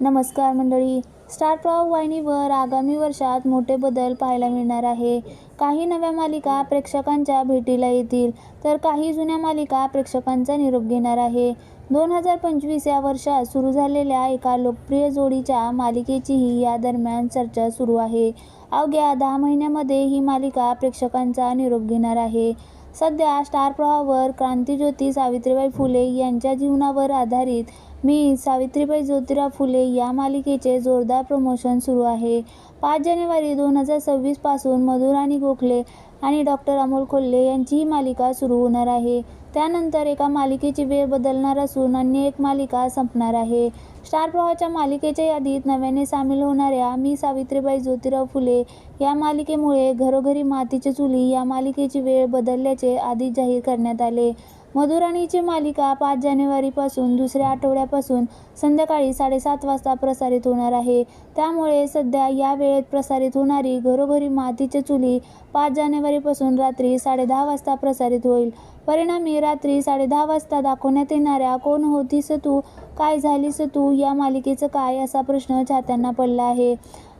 नमस्कार मंडळी. स्टार प्रवाह वाहिनीवर आगामी वर्षात मोठे बदल पाहायला मिळणार आहे. काही नव्या मालिका प्रेक्षकांच्या भेटीला येतील तर काही जुन्या मालिका प्रेक्षकांचा निरोप घेणार आहे. दोन हजार पंचवीस या वर्षात सुरू झालेल्या एका लोकप्रिय जोडीच्या मालिकेचीही या दरम्यान चर्चा सुरू आहे. अवघ्या दहा महिन्यामध्ये ही मालिका प्रेक्षकांचा निरोप घेणार आहे. सध्या स्टार प्रवाहावर क्रांतिज्योती सावित्रीबाई फुले यांच्या जीवनावर आधारित मी सावित्रीबाई ज्योतिराव फुले या मालिकेचे जोरदार प्रमोशन सुरू आहे. पाच जानेवारी दोन हजार सव्वीसपासून मधुराणी गोखले आणि डॉक्टर अमोल कोल्हे यांची ही मालिका सुरू होणार आहे. त्यानंतर एका मालिकेची वेळ बदलणार असून अन्य एक मालिका संपणार आहे. स्टार प्रवाहाच्या मालिकेच्या यादीत नव्याने सामील होणाऱ्या मी सावित्रीबाई ज्योतिराव फुले या मालिकेमुळे घरोघरी मातीच्या चुली या मालिकेची वेळ बदलल्याचे आधी जाहीर करण्यात आले. मधुराणीची मालिका पाच जानेवारीपासून दुसऱ्या आठवड्यापासून संध्याकाळी साडेसात वाजता प्रसारित होणार आहे. त्यामुळे सध्या या वेळेत प्रसारित होणारी घरोघरी मातीच्या चुली पाच जानेवारीपासून रात्री साडेदहा वाजता प्रसारित होईल. परिणामी रात्री साडेदहा वाजता दाखवण्यात येणाऱ्या कोण होतीस तू काय झालीस तू या मालिकेचं काय असा प्रश्न चाहत्यांना पडला आहे.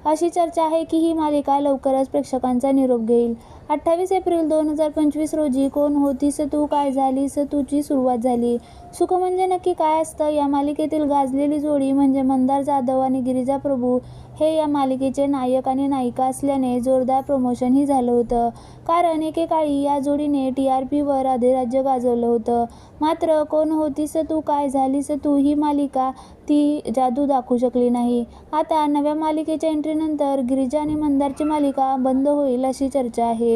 अशी चर्चा आहे की ही मालिका लवकरच प्रेक्षकांचा निरोप घेईल. अठ्ठावीस एप्रिल दोन हजार पंचवीस रोजी कोण होतीस तू काय झालीस तुझी सुरुवात झाली. सुख म्हणजे नक्की काय असतं? या मालिकेतील गाजलेली जोडी म्हणजे मंदार जाधव आणि गिरिजा प्रभू हे या मालिकेचे नायक आणि नायिका असल्याने जोरदार प्रमोशनही झालं होतं. कारण एकेकाळी या जोडीने टी आर पीवर अधिराज्य गाजवलं होतं. मात्र कोण होतीस तू काय झालीस तू ही मालिका ती जादू दाखवू शकली नाही. आता नव्या मालिकेच्या एंट्रीनंतर गिरिजा आणि मंदारची मालिका बंद होईल अशी चर्चा आहे.